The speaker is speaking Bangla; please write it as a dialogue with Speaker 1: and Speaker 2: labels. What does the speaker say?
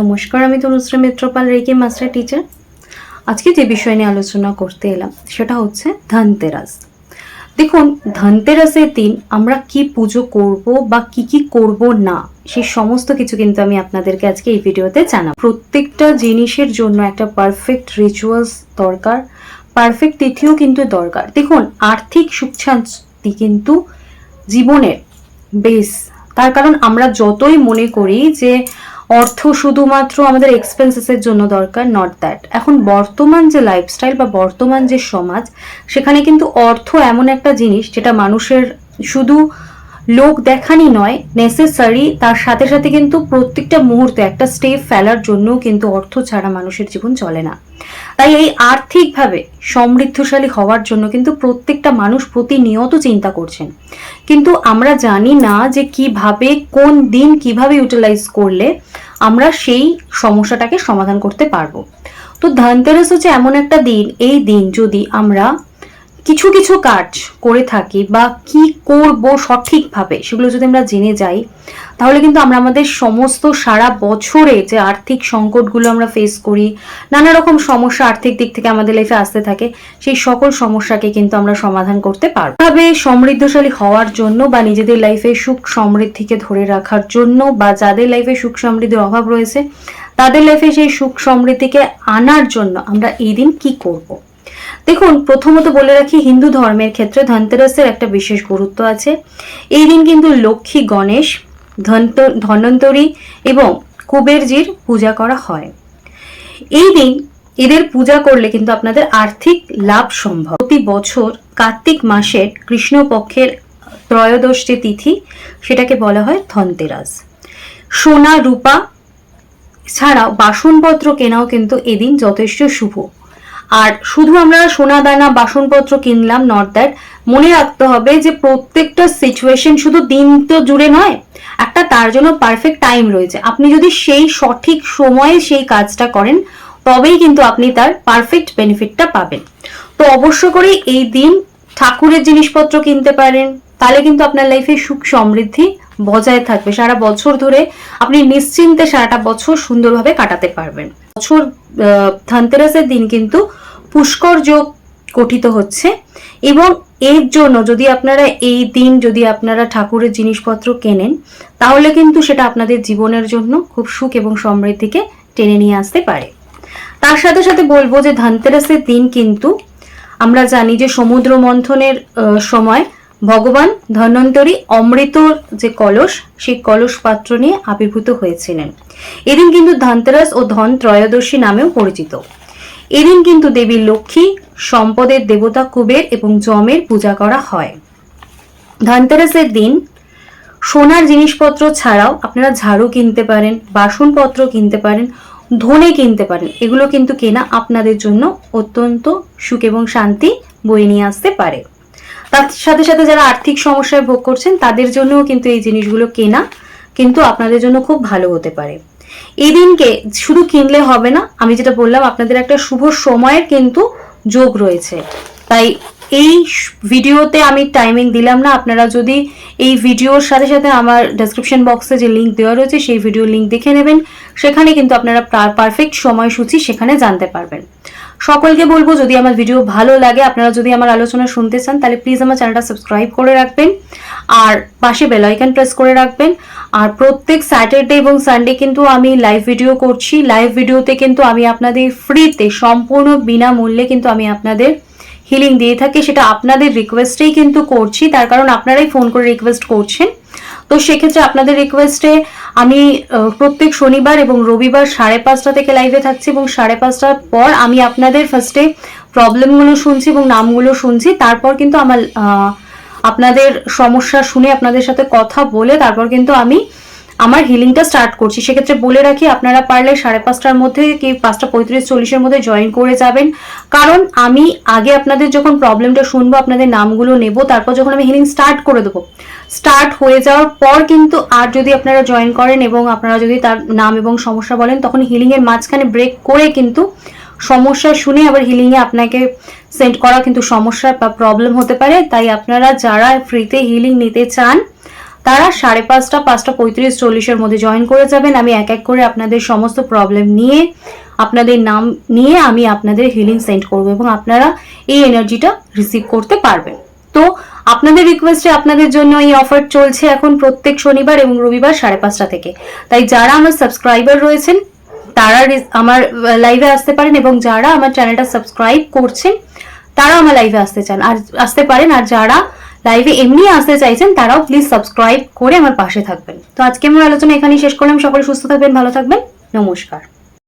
Speaker 1: নমস্কার, আমি Tanushree Mitrapal reiki master teacher. আজকে যে বিষয় নিয়ে আলোচনা করতে এলাম, সেটা হচ্ছে ধনতেরাস। দেখুন, ধনতেরাসের দিন আমরা কি পুজো করব বা কি কি করব না সেই সমস্ত কিছু কিন্তু আমি আপনাদেরকে আজকে এই ভিডিওতে জানাব। প্রত্যেকটা জিনিসের জন্য একটা পারফেক্ট রিচুয়ালস দরকার পারফেক্ট তিথিও কিন্তু দরকার। দেখুন, আর্থিক সুখ শান্তি কিন্তু জীবনের বেস তার কারণ আমরা যতই মনে করি যে অর্থ শুধুমাত্র আমাদের এক্সপেন্সেসের জন্য দরকার নট দ্যাট এখন বর্তমান যে লাইফস্টাইল বা বর্তমান যে সমাজ, সেখানে কিন্তু অর্থ এমন একটা জিনিস যেটা মানুষের শুধু লোক দেখানি নয় নেসেসারি তার সাথে সাথে কিন্তু প্রত্যেকটা মুহূর্তে একটা স্টেপ ফেলার জন্য কিন্তু অর্থ ছাড়া মানুষের জীবন চলে না। তাই এই আর্থিকভাবে সমৃদ্ধশালী হওয়ার জন্য কিন্তু প্রত্যেকটা মানুষ প্রতিনিয়ত চিন্তা করছেন। কিন্তু আমরা জানি না যে কীভাবে, কোন দিন কীভাবে ইউটিলাইজ করলে আমরা সেই সমস্যাটাকে সমাধান করতে পারব। তো ধনতেরাস হচ্ছে এমন একটা দিন, এই দিন যদি আমরা কিছু কিছু কাজ করে থাকি বা কি করব সঠিকভাবে সেগুলো যদি আমরা জেনে যাই, তাহলে কিন্তু আমরা আমাদের সমস্ত সারা বছরে যে আর্থিক সংকটগুলো আমরা ফেস করি, নানা রকম সমস্যা আর্থিক দিক থেকে আমাদের লাইফে আসতে থাকে, সেই সকল সমস্যাকে কিন্তু আমরা সমাধান করতে পারব তবে সমৃদ্ধশালী হওয়ার জন্য বা নিজেদের লাইফে সুখ সমৃদ্ধিকে ধরে রাখার জন্য বা যাদের লাইফে সুখ সমৃদ্ধির অভাব রয়েছে, তাদের লাইফে সেই সুখ সমৃদ্ধিকে আনার জন্য আমরা এই দিন কি করব। দেখুন, প্রথমত বলে রাখি, হিন্দু ধর্মের ক্ষেত্রে ধনতেরাসের একটা বিশেষ গুরুত্ব আছে। এই দিন কিন্তু লক্ষ্মী গণেশ, ধন্ত- এবং কুবেরজির পূজা করা হয়। এই দিন এদের পূজা করলে কিন্তু আপনাদের আর্থিক লাভ সম্ভব। প্রতি বছর কার্তিক মাসের কৃষ্ণপক্ষের ত্রয়োদশ যে তিথি, সেটাকে বলা হয় ধনতেরাস। সোনা, রূপা ছাড়াও বাসনপত্র কেনাও কিন্তু এদিন যথেষ্ট শুভ। আর শুধু আমরা সোনা দানা বাসনপত্র কিনলাম নট দ্যাট মনে রাখতে হবে যে প্রত্যেকটা সিচুয়েশন শুধু দিন তো জুড়ে নয়, একটা তার জন্য পারফেক্ট টাইম রয়েছে। আপনি যদি সেই সঠিক সময়ে সেই কাজটা করেন, তবেই কিন্তু আপনি তার পারফেক্ট বেনিফিটটা পাবেন। তো অবশ্য করে এই দিন ঠাকুরের জিনিসপত্র কিনতে পারেন তাহলে কিন্তু আপনার লাইফে সুখ সমৃদ্ধি বজায় থাকবে। সারা বছর ধরে আপনি নিশ্চিন্তে সারাটা বছর সুন্দরভাবে কাটাতে পারবেন। বছর ধনতেরাসের দিন কিন্তু পুষ্কর যোগ গঠিত হচ্ছে এবং এর জন্য যদি আপনারা এই দিন যদি আপনারা ঠাকুরের জিনিসপত্র কেনেন, তাহলে কিন্তু সেটা আপনাদের জীবনের জন্য খুব সুখ এবং সমৃদ্ধিকে টেনে নিয়ে আসতে পারে। তার সাথে সাথে বলব যে ধনতেরাসের দিন কিন্তু আমরা জানি যে সমুদ্র মন্থনের সময় ভগবান ধন্বন্তরী অমৃত যে কলস, সেই কলস পাত্র নিয়ে আবির্ভূত হয়েছিলেন। এদিন কিন্তু ধনতেরাস ও ধন ত্রয়োদশী নামেও পরিচিত। এদিন কিন্তু দেবী লক্ষ্মী সম্পদের দেবতা কুবের এবং যমের পূজা করা হয়। ধনতেরাসের দিন সোনার জিনিসপত্র ছাড়াও আপনারা ঝাড়ু কিনতে পারেন, বাসনপত্র কিনতে পারেন, ধনে কিনতে পারেন। এগুলো কিন্তু কেনা আপনাদের জন্য অত্যন্ত সুখ এবং শান্তি বয়ে নিয়ে আসতে পারে। তার সাথে সাথে যারা আর্থিক সমস্যায় ভোগ করছেন, তাদের জন্যও কিন্তু এই জিনিসগুলো কেনা কিন্তু আপনাদের জন্য খুব ভালো হতে পারে। এই দিনকে শুধু কিনলে হবে না, আমি যেটা বললাম, আপনাদের একটা শুভ সময়ের কিন্তু যোগ রয়েছে। তাই এই ভিডিওতে আমি টাইমিং দিলাম না, আপনারা যদি এই ভিডিওর সাথে সাথে আমার ডেসক্রিপশন বক্সে যে লিঙ্ক দেওয়া রয়েছে, সেই ভিডিও লিঙ্ক দেখে নেবেন। সেখানে কিন্তু আপনারা পারফেক্ট সময়সূচি সেখানে জানতে পারবেন। সকলকে বলব, যদি আমার ভিডিও ভালো লাগে, আপনারা যদি আমার আলোচনা শুনতে চান, তাহলে প্লিজ আমার চ্যানেলটা সাবস্ক্রাইব করে রাখবেন। আর পাশে বেল আইকন প্রেস করে রাখবেন। আর প্রত্যেক স্যাটারডে এবং সানডে কিন্তু আমি লাইভ ভিডিও করছি। লাইভ ভিডিওতে কিন্তু আমি আপনাদের ফ্রিতে সম্পূর্ণ বিনামূল্যে কিন্তু আমি আপনাদের হিলিং দিয়ে থাকি। সেটা আপনাদের রিকোয়েস্টেই কিন্তু করছি। তার কারণ আপনারাই ফোন করে রিকোয়েস্ট করছেন। তো সেক্ষেত্রে আপনাদের রিকোয়েস্টে আমি প্রত্যেক শনিবার এবং রবিবার সাড়ে পাঁচটা থেকে লাইভে থাকছি এবং সাড়ে পাঁচটার পর আমি আপনাদের ফার্স্টে প্রবলেমগুলো শুনছি এবং নামগুলো শুনছি। তারপর কিন্তু আমার আপনাদের সমস্যা শুনে আপনাদের সাথে কথা বলে তারপর কিন্তু আমি আমার হিলিংটা স্টার্ট করছি। সেক্ষেত্রে বলে রাখি, আপনারা পারলে সাড়ে পাঁচটার মধ্যে কি পাঁচটা পঁয়ত্রিশ চল্লিশের মধ্যে জয়েন করে যাবেন। কারণ আমি আগে আপনাদের যখন প্রবলেমটা শুনব, আপনাদের নামগুলো নেব, তারপর যখন আমি হিলিং স্টার্ট করে দেবো স্টার্ট হয়ে যাওয়ার পর কিন্তু আর যদি আপনারা জয়েন করেন এবং আপনারা যদি তার নাম এবং সমস্যা বলেন, তখন হিলিং এর মাঝখানে ব্রেক করে কিন্তু সমস্যা শুনে আবার হিলিং এ আপনাকে সেন্ড করা কিন্তু সমস্যা বা প্রবলেম হতে পারে। তাই আপনারা যারা ফ্রিতে হিলিং নিতে চান তারা সাড়ে পাঁচটা পাঁচটা পঁয়ত্রিশ, চল্লিশের মধ্যে জয়েন করে যাবেন। আমি এক এক করে আপনাদের সমস্ত প্রবলেম নিয়ে, আপনাদের নাম নিয়ে আমি আপনাদের হিলিং সেন্ড করব এবং আপনারা এই এনার্জিটা রিসিভ করতে পারবেন। তো আপনাদের রিকোয়েস্টে আপনাদের জন্য এই অফার চলছে এখন প্রত্যেক শনিবার এবং রবিবার সাড়ে পাঁচটা থেকে। তাই যারা আমার সাবস্ক্রাইবার রয়েছেন, তারা আমার লাইভে আসতে পারেন এবং যারা আমার চ্যানেলটা সাবস্ক্রাইব করছেন, তারা আমার লাইভে আসতে চান। আর, আসতে পারেন। আর যারা লাইভে এমনি আসতে চাইছেন, তারাও প্লিজ সাবস্ক্রাইব করে আমার পাশে থাকবেন। তো আজকে আমার আলোচনা এখানেই শেষ করলাম। সকলে সুস্থ থাকবেন, ভালো থাকবেন। নমস্কার।